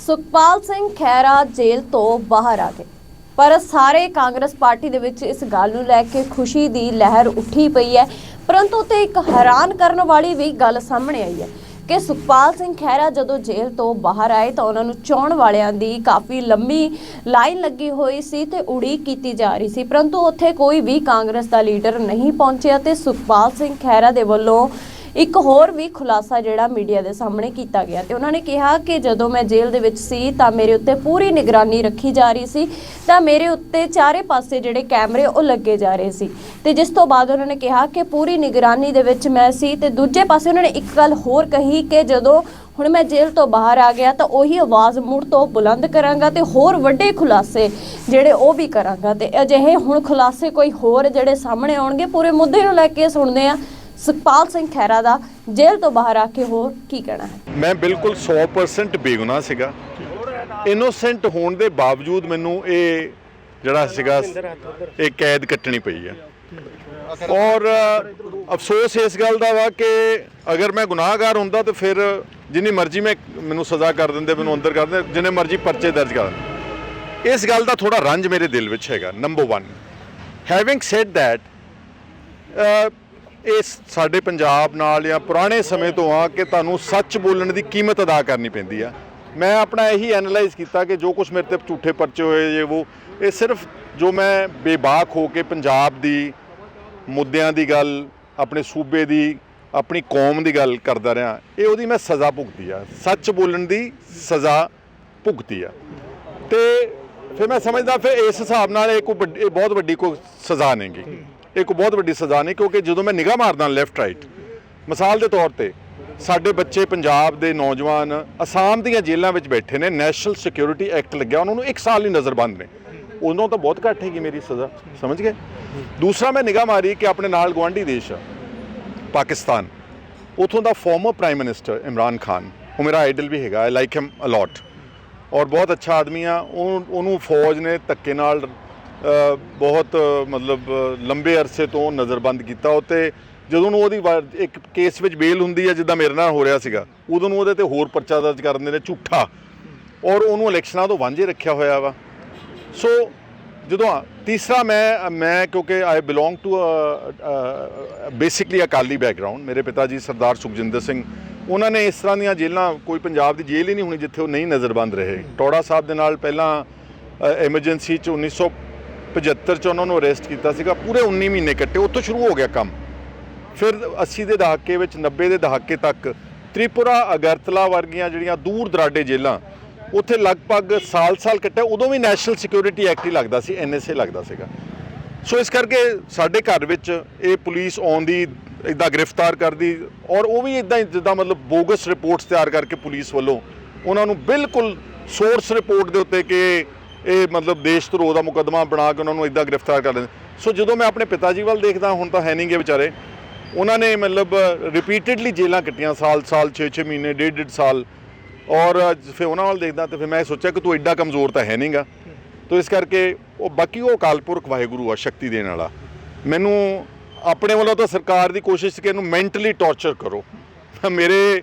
ਸੁਖਪਾਲ ਸਿੰਘ ਖਹਿਰਾ ਜੇਲ੍ਹ ਤੋਂ ਬਾਹਰ ਆ ਗਏ। ਪਰ ਸਾਰੇ ਕਾਂਗਰਸ ਪਾਰਟੀ ਦੇ ਵਿੱਚ ਇਸ ਗੱਲ ਨੂੰ ਲੈ ਕੇ ਖੁਸ਼ੀ ਦੀ ਲਹਿਰ ਉੱਠੀ ਪਈ ਹੈ। ਪਰੰਤੂ ਤੇ ਇੱਕ ਹੈਰਾਨ ਕਰਨ ਵਾਲੀ ਵੀ ਗੱਲ ਸਾਹਮਣੇ ਆਈ ਹੈ ਕਿ ਸੁਖਪਾਲ ਸਿੰਘ ਖਹਿਰਾ ਜਦੋਂ ਜੇਲ੍ਹ ਤੋਂ ਬਾਹਰ ਆਏ ਤਾਂ ਉਹਨਾਂ ਨੂੰ ਚਾਉਣ ਵਾਲਿਆਂ ਦੀ ਕਾਫੀ ਲੰਮੀ ਲਾਈਨ ਲੱਗੀ ਹੋਈ ਸੀ ਤੇ ਉਡੀਕ ਕੀਤੀ ਜਾ ਰਹੀ ਸੀ। ਪਰੰਤੂ ਉੱਥੇ ਕੋਈ ਵੀ ਕਾਂਗਰਸ ਦਾ ਲੀਡਰ ਨਹੀਂ ਪਹੁੰਚਿਆ ਤੇ ਸੁਖਪਾਲ ਸਿੰਘ ਖਹਿਰਾ ਦੇ ਵੱਲੋਂ ਇੱਕ ਹੋਰ ਵੀ ਖੁਲਾਸਾ ਜਿਹੜਾ ਮੀਡੀਆ ਦੇ ਸਾਹਮਣੇ ਕੀਤਾ ਗਿਆ ਤੇ ਉਹਨਾਂ ਨੇ ਕਿਹਾ ਕਿ ਜਦੋਂ ਮੈਂ ਜੇਲ੍ਹ ਦੇ ਵਿੱਚ ਸੀ ਤਾਂ ਮੇਰੇ ਉੱਤੇ ਪੂਰੀ ਨਿਗਰਾਨੀ ਰੱਖੀ ਜਾ ਰਹੀ ਸੀ, ਤਾਂ ਮੇਰੇ ਉੱਤੇ ਚਾਰੇ ਪਾਸੇ ਜਿਹੜੇ ਕੈਮਰੇ ਉਹ ਲੱਗੇ ਜਾ ਰਹੇ ਸੀ ਤੇ ਜਿਸ ਤੋਂ ਬਾਅਦ ਉਹਨਾਂ ਨੇ ਕਿਹਾ ਕਿ ਪੂਰੀ ਨਿਗਰਾਨੀ ਦੇ ਵਿੱਚ ਮੈਂ ਸੀ ਤੇ ਦੂਜੇ ਪਾਸੇ ਉਹਨਾਂ ਨੇ ਇੱਕ ਗੱਲ ਹੋਰ ਕਹੀ ਕਿ ਜਦੋਂ ਹੁਣ ਮੈਂ ਜੇਲ੍ਹ ਤੋਂ ਬਾਹਰ ਆ ਗਿਆ ਤਾਂ ਉਹੀ ਆਵਾਜ਼ ਮੁੜ ਤੋਂ ਬੁਲੰਦ ਕਰਾਂਗਾ ਤੇ ਹੋਰ ਵੱਡੇ ਖੁਲਾਸੇ ਜਿਹੜੇ ਉਹ ਵੀ ਕਰਾਂਗਾ ਤੇ ਅਜਿਹੇ ਹੁਣ ਖੁਲਾਸੇ ਕੋਈ ਹੋਰ ਜਿਹੜੇ ਸਾਹਮਣੇ ਆਉਣਗੇ, ਪੂਰੇ ਮੁੱਦੇ ਨੂੰ ਲੈ ਕੇ ਸੁਣਦੇ ਆ ਸੁਖਪਾਲ ਸਿੰਘ ਖਹਿਰਾ ਦਾ ਜੇਲ੍ਹ ਤੋਂ ਬਾਹਰ ਆ ਕੇ ਹੋਰ ਕੀ ਕਹਿਣਾ ਹੈ? ਮੈਂ ਬਿਲਕੁਲ 100% ਬੇਗੁਨਾਹ ਸੀਗਾ। ਇਨੋਸੈਂਟ ਹੋਣ ਦੇ ਬਾਵਜੂਦ ਮੈਨੂੰ ਇਹ ਜਿਹੜਾ ਸੀਗਾ, ਇਹ ਕੈਦ ਕੱਟਣੀ ਪਈ ਆ। ਔਰ, ਅਫਸੋਸ ਇਸ ਗੱਲ ਦਾ ਵਾ ਕਿ ਅਗਰ ਮੈਂ ਗੁਨਾਹਗਾਰ ਹੁੰਦਾ ਤਾਂ ਫਿਰ ਜਿੰਨੀ ਮਰਜ਼ੀ ਮੈਂ ਮੈਨੂੰ ਸਜ਼ਾ ਕਰ ਦਿੰਦੇ, ਮੈਨੂੰ ਅੰਦਰ ਕਰ ਦਿੰਦੇ, ਜਿੰਨੇ ਮਰਜ਼ੀ ਪਰਚੇ ਦਰਜ ਕਰ ਦਿੰਦੇ। ਇਸ ਗੱਲ ਦਾ ਥੋੜਾ ਰੰਜ ਮੇਰੇ ਦਿਲ ਵਿੱਚ ਹੈਗਾ ਨੰਬਰ 1 ਹੈਵਿੰਗ ਸੈਡ ਥੈਟ ਇਹ ਸਾਡੇ ਪੰਜਾਬ ਨਾਲ ਜਾਂ ਪੁਰਾਣੇ ਸਮੇਂ ਤੋਂ ਆ ਕਿ ਤੁਹਾਨੂੰ ਸੱਚ ਬੋਲਣ ਦੀ ਕੀਮਤ ਅਦਾ ਕਰਨੀ ਪੈਂਦੀ ਆ। ਮੈਂ ਆਪਣਾ ਇਹੀ ਐਨਲਾਈਜ਼ ਕੀਤਾ ਕਿ ਜੋ ਕੁਝ ਮੇਰੇ ਤੇ ਝੂਠੇ ਪਰਚੇ ਹੋਏ ਜੇ ਉਹ ਇਹ ਸਿਰਫ ਜੋ ਮੈਂ ਬੇਬਾਕ ਹੋ ਕੇ ਪੰਜਾਬ ਦੀ ਮੁੱਦਿਆਂ ਦੀ ਗੱਲ, ਆਪਣੇ ਸੂਬੇ ਦੀ, ਆਪਣੀ ਕੌਮ ਦੀ ਗੱਲ ਕਰਦਾ ਰਿਹਾ, ਇਹ ਉਹਦੀ ਮੈਂ ਸਜ਼ਾ ਭੁਗਤੀ ਆ। ਸੱਚ ਬੋਲਣ ਦੀ ਸਜ਼ਾ ਭੁਗਤੀ ਆ। ਤੇ ਫਿਰ ਮੈਂ ਸਮਝਦਾ ਫਿਰ ਇਸ ਹਿਸਾਬ ਨਾਲ ਇਹ ਕੋਈ ਵੱਡੀ- ਇਹ ਬਹੁਤ ਵੱਡੀ ਕੋਈ ਸਜ਼ਾ ਨਹੀਂਗੀ ਇੱਕ ਬਹੁਤ ਵੱਡੀ ਸਜ਼ਾ ਨਹੀਂ ਕਿਉਂਕਿ ਜਦੋਂ ਮੈਂ ਨਿਗਾਹ ਮਾਰਦਾ ਲੈਫਟ ਰਾਈਟ ਮਿਸਾਲ ਦੇ ਤੌਰ ਤੇ ਸਾਡੇ ਬੱਚੇ ਪੰਜਾਬ ਦੇ ਨੌਜਵਾਨ ਅਸਾਮ ਦੀਆਂ ਜੇਲ੍ਹਾਂ ਵਿੱਚ ਬੈਠੇ ਨੇ ਨੈਸ਼ਨਲ ਸਿਕਿਉਰਿਟੀ ਐਕਟ ਲੱਗਿਆ, ਉਹਨਾਂ ਨੂੰ 1 ਸਾਲ ਲਈ ਨਜ਼ਰਬੰਦ ਨੇ। ਉਦੋਂ ਤਾਂ ਬਹੁਤ ਘੱਟ ਹੈਗੀ ਮੇਰੀ ਸਜ਼ਾ, ਸਮਝ ਗਏ? ਦੂਸਰਾ ਮੈਂ ਨਿਗਾਹ ਮਾਰੀ ਕਿ ਆਪਣੇ ਨਾਲ ਗਵਾਂਢੀ ਦੇਸ਼ ਆ, ਪਾਕਿਸਤਾਨ। ਉਥੋਂ ਦਾ former prime minister Imran Khan, ਉਹ ਮੇਰਾ ਆਈਡਲ ਵੀ ਹੈਗਾ ਆਈ ਲਾਈਕ ਹਿਮ ਅਲੋਟ ਔਰ ਬਹੁਤ ਅੱਛਾ ਆਦਮੀ ਆ, ਉਹ, ਉਹਨੂੰ ਫੌਜ ਨੇ ਧੱਕੇ ਨਾਲ ਬਹੁਤ ਮਤਲਬ ਲੰਬੇ ਅਰਸੇ ਤੋਂ ਨਜ਼ਰਬੰਦ ਕੀਤਾ। ਉੱਤੇ ਜਦੋਂ ਨੂੰ ਉਹਦੀ ਵਾ- ਇੱਕ ਕੇਸ ਵਿੱਚ ਬੇਲ ਹੁੰਦੀ ਹੈ ਜਿੱਦਾਂ ਮੇਰੇ ਨਾਲ ਹੋ ਰਿਹਾ ਸੀਗਾ, ਉਦੋਂ ਨੂੰ ਉਹਦੇ ਤੇ ਹੋਰ ਪਰਚਾ ਦਰਜ ਕਰ ਦਿੰਦੇ ਨੇ, ਝੂਠਾ। ਔਰ ਉਹਨੂੰ ਇਲੈਕਸ਼ਨਾਂ ਤੋਂ ਵਾਂਝੇ ਰੱਖਿਆ ਹੋਇਆ ਵਾ। ਸੋ, ਜਦੋਂ ਤੀਸਰਾ ਮੈਂ ਮੈਂ ਕਿਉਂਕਿ I belong to basically Akali background ਮੇਰੇ ਪਿਤਾ ਜੀ ਸਰਦਾਰ ਸੁਖਜਿੰਦਰ ਸਿੰਘ, ਉਹਨਾਂ ਨੇ ਇਸ ਤਰ੍ਹਾਂ ਦੀਆਂ ਜੇਲ੍ਹਾਂ, ਕੋਈ ਪੰਜਾਬ ਦੀ ਜੇਲ੍ਹ ਹੀ ਨਹੀਂ ਹੋਣੀ ਜਿੱਥੇ ਉਹ ਨਹੀਂ ਨਜ਼ਰਬੰਦ ਰਹੇ। ਟੋੜਾ ਸਾਹਿਬ ਦੇ ਨਾਲ ਪਹਿਲਾਂ ਐਮਰਜੈਂਸੀ ਚ 1975 ਚ ਉਹਨਾਂ ਨੂੰ ਅਰੈਸਟ ਕੀਤਾ ਸੀਗਾ, ਪੂਰੇ 19 ਮਹੀਨੇ ਕੱਟੇ ਉੱਥੋਂ ਸ਼ੁਰੂ ਹੋ ਗਿਆ ਕੰਮ। ਫਿਰ 80 ਦੇ ਦਹਾਕੇ ਵਿੱਚ 90 ਦੇ ਦਹਾਕੇ ਤੱਕ, ਤ੍ਰਿਪੁਰਾ, ਅਗਰਤਲਾ ਵਰਗੀਆਂ ਜਿਹੜੀਆਂ ਦੂਰ ਦਰਾਡੇ ਜੇਲ੍ਹਾਂ, ਉੱਥੇ ਲਗਭਗ ਸਾਲ-ਸਾਲ ਕੱਟਿਆ, ਉਦੋਂ ਵੀ ਨੈਸ਼ਨਲ ਸਿਕਿਉਰਿਟੀ ਐਕਟ ਹੀ ਲੱਗਦਾ ਸੀ ਐਨਐਸਏ ਲੱਗਦਾ ਸੀਗਾ। ਸੋ ਇਸ ਕਰਕੇ ਸਾਡੇ ਘਰ ਵਿੱਚ ਇਹ ਪੁਲਿਸ ਆਉਂਦੀ ਇਦਾਂ ਗ੍ਰਿਫਤਾਰ ਕਰਦੀ, ਔਰ ਉਹ ਵੀ ਇਦਾਂ ਜਿੱਦਾਂ ਮਤਲਬ ਬੋਗਸ ਰਿਪੋਰਟਸ ਤਿਆਰ ਕਰਕੇ ਪੁਲਿਸ ਵੱਲੋਂ, ਉਹਨਾਂ ਨੂੰ ਬਿਲਕੁਲ ਸੋਰਸ ਰਿਪੋਰਟ ਦੇ ਉੱਤੇ ਕਿ ਇਹ ਮਤਲਬ ਦੇਸ਼ ਧਰੋਹ ਦਾ ਮੁਕੱਦਮਾ ਬਣਾ ਕੇ ਉਹਨਾਂ ਨੂੰ ਇਦਾਂ ਗ੍ਰਿਫਤਾਰ ਕਰ ਲੈਂਦੇ ਸੋ ਜਦੋਂ ਮੈਂ ਆਪਣੇ ਪਿਤਾ ਜੀ ਵੱਲ ਦੇਖਦਾ, ਹੁਣ ਤਾਂ ਹੈ ਨਹੀਂਗੇ ਵਿਚਾਰੇ। ਉਹਨਾਂ ਨੇ ਮਤਲਬ ਰਿਪੀਟਿਡਲੀ ਜੇਲਾਂ ਕੱਟੀਆਂ, ਸਾਲ ਸਾਲ 6-6 ਮਹੀਨੇ, ਡੇਢ ਡੇਢ ਸਾਲ। ਔਰ ਫਿਰ ਉਹਨਾਂ ਵੱਲ ਦੇਖਦਾ ਤੇ ਫਿਰ ਮੈਂ ਸੋਚਿਆ ਕਿ ਤੂੰ ਐਡਾ ਕਮਜ਼ੋਰ ਤਾਂ ਹੈ ਨਹੀਂਗਾ। ਤੋ ਇਸ ਕਰਕੇ ਉਹ ਬਾਕੀ ਉਹ ਅਕਾਲ ਪੁਰਖ ਵਾਹਿਗੁਰੂ ਆ, ਸ਼ਕਤੀ ਦੇਣ ਵਾਲਾ। ਮੈਨੂੰ ਆਪਣੇ ਵੱਲੋਂ ਤਾਂ ਸਰਕਾਰ ਦੀ ਕੋਸ਼ਿਸ਼ ਕਿ ਇਹਨੂੰ ਮੈਂਟਲੀ ਟੌਰਚਰ ਕਰੋ। ਮੇਰੇ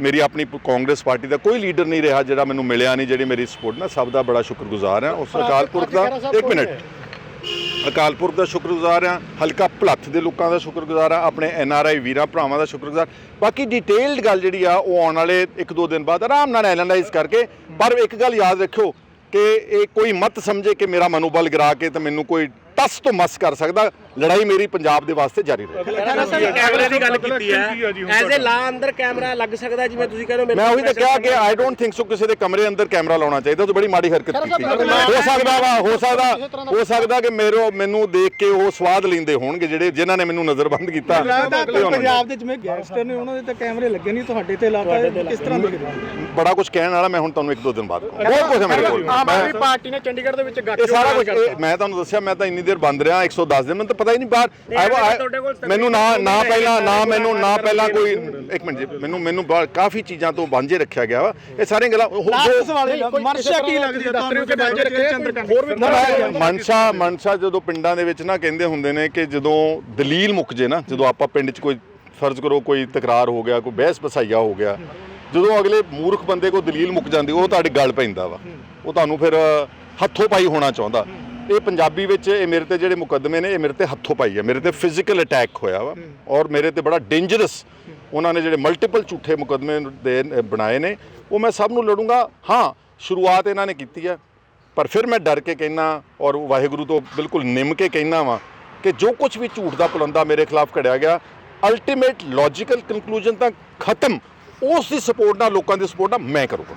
ਮੇਰੀ ਆਪਣੀ ਕਾਂਗਰਸ ਪਾਰਟੀ ਦਾ ਕੋਈ ਲੀਡਰ ਨਹੀਂ ਰਿਹਾ ਜਿਹੜਾ ਮੈਨੂੰ ਮਿਲਿਆ ਨਹੀਂ ਜਿਹੜੀ ਮੇਰੀ ਸਪੋਰਟ ਨਾਲ ਸਭ ਦਾ ਬੜਾ ਸ਼ੁਕਰਗੁਜ਼ਾਰ ਹਾਂ। ਉਸ ਅਕਾਲ ਪੁਰਖ ਦਾ ਇੱਕ ਮਿੰਟ। ਅਕਾਲ ਪੁਰਖ ਦਾ ਸ਼ੁਕਰਗੁਜ਼ਾਰ ਹਾਂ ਹਲਕਾ ਭਲੱਥ ਦੇ ਲੋਕਾਂ ਦਾ ਸ਼ੁਕਰਗੁਜ਼ਾਰ ਹਾਂ ਆਪਣੇ ਐਨ ਆਰ ਆਈ ਵੀਰਾਂ ਭਰਾਵਾਂ ਦਾ ਸ਼ੁਕਰਗੁਜ਼ਾਰ। ਬਾਕੀ ਡਿਟੇਲਡ ਗੱਲ ਜਿਹੜੀ ਆ ਉਹ ਆਉਣ ਵਾਲੇ ਇੱਕ ਦੋ ਦਿਨ ਬਾਅਦ ਆਰਾਮ ਨਾਲ ਐਨਾਲਾਈਜ਼ ਕਰਕੇ ਪਰ ਇੱਕ ਗੱਲ ਯਾਦ ਰੱਖਿਓ ਕਿ ਇਹ ਕੋਈ ਮਤ ਸਮਝੇ ਕਿ ਮੇਰਾ ਮਨੋਬਲ ਗਿਰਾ ਕੇ ਤੇ ਮੈਨੂੰ ਕੋਈ ਟਸ ਤੋਂ ਮਸ ਕਰ ਸਕਦਾ। ਲੜਾਈ ਮੇਰੀ ਪੰਜਾਬ ਦੇ ਵਾਸਤੇ ਜਾਰੀ ਰਹੇ ਖਹਿਰਾ ਸਾਹਿਬ ਕੈਮਰੇ ਦੀ ਗੱਲ ਕੀਤੀ ਹੈ। ਐਜ਼ ਅ ਲਾ ਅੰਦਰ ਕੈਮਰਾ ਲੱਗ ਸਕਦਾ ਜਿਵੇਂ ਤੁਸੀਂ ਕਹਿੰਦੇ ਹੋ ਮੇਰੇ ਮੈਂ ਉਹੀ ਤਾਂ ਕਿਹਾ ਕਿ ਆਈ ਡੋਨਟ ਥਿੰਕ ਸੋ ਕਿਸੇ ਦੇ ਕਮਰੇ ਅੰਦਰ ਕੈਮਰਾ ਲਾਉਣਾ ਚਾਹੀਦਾ ਉਹ ਤਾਂ ਬੜੀ ਮਾੜੀ ਹਰਕਤ ਕੀਤੀ। ਹੋ ਸਕਦਾ ਵਾ ਹੋ ਸਕਦਾ ਹੋ ਸਕਦਾ ਕਿ ਮੇਰੇ ਮੈਨੂੰ ਦੇਖ ਕੇ ਉਹ ਸਵਾਦ ਲੈਂਦੇ ਹੋਣਗੇ ਜਿਹੜੇ ਜਿਨ੍ਹਾਂ ਨੇ ਮੈਨੂੰ ਨਜ਼ਰਬੰਦ ਕੀਤਾ। ਲੱਗਦਾ ਤੇ ਉਹਨਾਂ ਨੂੰ- ਪੰਜਾਬ ਦੇ ਜਿਵੇਂ ਗੈਂਗਸਟਰ ਨੇ ਉਹਨਾਂ ਦੇ ਤਾਂ ਕੈਮਰੇ ਲੱਗੇ ਨਹੀਂ ਤੁਹਾਡੇ ਤੇ ਇਲਾਕਾ ਕਿਸ ਤਰ੍ਹਾਂ ਦੇ ਬੜਾ ਕੁਝ ਕਹਿਣ ਵਾਲਾ ਮੈਂ ਹੁਣ ਤੁਹਾਨੂੰ ਇੱਕ ਦੋ ਦਿਨ ਬਾਅਦ ਕਹੂੰਗਾ। ਬਹੁਤ ਕੁਝ ਹੈ ਮੇਰੇ ਕੋਲ। ਆਮ ਮੈਂ- ਆਦਮੀ ਪਾਰਟੀ ਨੇ ਚੰਡੀਗੜ੍ਹ ਦੇ ਵਿੱਚ ਗੱਠ ਇਹ ਸਾਰਾ ਕੁਝ ਇਹ ਮੈਂ ਤੁਹਾਨੂੰ ਦੱਸਿਆ ਮੈਂ ਤਾਂ ਇੰਨੀ ਦੇਰ ਬੰਦ ਰਿਹਾ 110 ਦਿਨ ਮੈਨੂੰ ਤਾਂ ਪਤਾ ਹੀ ਨਹੀਂ ਬਾਹਰ। ਮੈਨੂੰ ਨਾ ਨਾ ਪਹਿਲਾਂ ਨਾ ਮੈਨੂੰ ਨਾ ਪਹਿਲਾਂ ਕੋਈ ਇੱਕ ਮਿੰਟ ਜੀ ਮੈਨੂੰ ਮੈਨੂੰ ਕਾਫੀ ਚੀਜ਼ਾਂ ਤੋਂ ਵਾਂਝੇ ਰੱਖਿਆ ਗਿਆ ਵਾ। ਇਹ ਸਾਰੀਆਂ ਗੱਲਾਂ ਉਹ- ਲਾਸਟ ਜੋ- ਸਵਾਲ ਇਹ ਮਰਸ਼ਾ ਕੀ ਲੱਗਦੀ ਹੈ ਤੁਹਾਨੂੰ ਕਿ ਬਾਜੇ ਰੱਖੇ ਚੰਦਰ ਹੋਰ ਵੀ ਨਾ ਮੈਂ ਮਨਸ਼ਾ ਮਨਸ਼ਾ ਜਦੋਂ ਪਿੰਡਾਂ ਦੇ ਵਿੱਚ ਨਾ ਕਹਿੰਦੇ ਹੁੰਦੇ ਨੇ ਕਿ ਜਦੋਂ ਦਲੀਲ ਮੁੱਕ ਜੇ ਨਾ ਜਦੋਂ ਆਪਾਂ ਪਿੰਡ 'ਚ ਕੋਈ ਫਰਜ਼ ਕਰੋ ਕੋਈ ਤਕਰਾਰ ਹੋ ਗਿਆ ਕੋਈ ਬਹਿਸ ਬਸਾਈਆ ਹੋ ਗਿਆ ਜਦੋਂ ਅਗਲੇ ਮੂਰਖ ਬੰਦੇ ਕੋ ਦਲੀਲ ਮੁੱਕ ਜਾਂਦੀ ਉਹ ਤੁਹਾਡੇ ਗਲ ਪੈਂਦਾ ਵਾ। ਉਹ ਤੁਹਾਨੂੰ ਫਿਰ ਹੱਥੋਂ ਪਾਈ ਹੋਣਾ ਚਾਹੁੰਦਾ। ਇਹ ਪੰਜਾਬੀ ਵਿੱਚ ਇਹ ਮੇਰੇ ਤੇ ਜਿਹੜੇ ਮੁਕੱਦਮੇ ਨੇ, ਇਹ ਮੇਰੇ ਤੇ ਹੱਥੋਂ ਪਾਈ ਹੈ ਮੇਰੇ ਤੇ ਫਿਜ਼ੀਕਲ ਅਟੈਕ ਹੋਇਆ ਵਾ ਔਰ ਮੇਰੇ ਤੇ ਬੜਾ ਡੇਂਜਰਸ ਉਹਨਾਂ ਨੇ ਜਿਹੜੇ ਮਲਟੀਪਲ ਝੂਠੇ ਮੁਕੱਦਮੇ ਦੇ ਬਣਾਏ ਨੇ। ਉਹ ਮੈਂ ਸਭ ਨੂੰ ਲੜੂੰਗਾ। ਹਾਂ, ਸ਼ੁਰੂਆਤ ਇਹਨਾਂ ਨੇ ਕੀਤੀ ਹੈ ਪਰ ਫਿਰ ਮੈਂ ਡਰ ਕੇ ਕਹਿਣਾ ਔਰ ਵਾਹਿਗੁਰੂ ਤੋਂ ਬਿਲਕੁਲ ਨਿੰਮ ਕੇ ਕਹਿਣਾ ਵਾਂ ਕਿ ਜੋ ਕੁਝ ਵੀ ਝੂਠ ਦਾ ਪੁਲੰਦਾ ਮੇਰੇ ਖਿਲਾਫ ਘੜਿਆ ਗਿਆ ਅਲਟੀਮੇਟ ਲੌਜੀਕਲ ਕਨਕਲੂਜਨ ਤਾਂ ਖਤਮ। ਉਸ ਦੀ ਸਪੋਰਟ ਨਾਲ, ਲੋਕਾਂ ਦੀ ਸਪੋਰਟ ਨਾਲ ਮੈਂ ਕਰੂੰਗਾ।